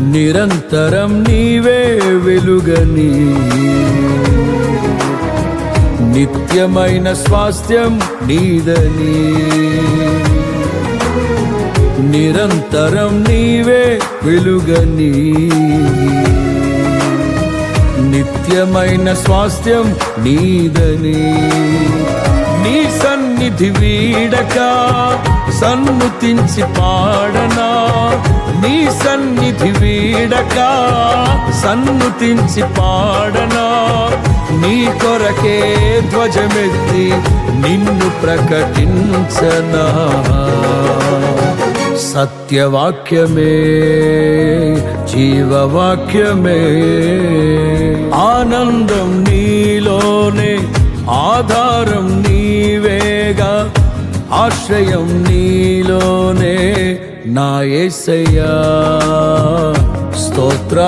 నిరంతరం నీవే వెలుగని. నిత్యమైన స్వాస్థ్యం నీదని. నిరంతరం నీవే వెలుగని. నిత్యమైన స్వాస్థ్యం నీదని. నీ సన్నిధి వీడక సన్ముతించి పాడనా. నీ సన్నిధి వీడక సన్నుతించి పాడనా? నీ కొరకే ధ్వజమెత్తి నిన్ను ప్రకటించనా? సత్యవాక్యమే జీవవాక్యమే. ఆనందం నీలోనే ఆధారం నీవే. ఆశ్రయం నీలోనే నా ఏసయ్యా.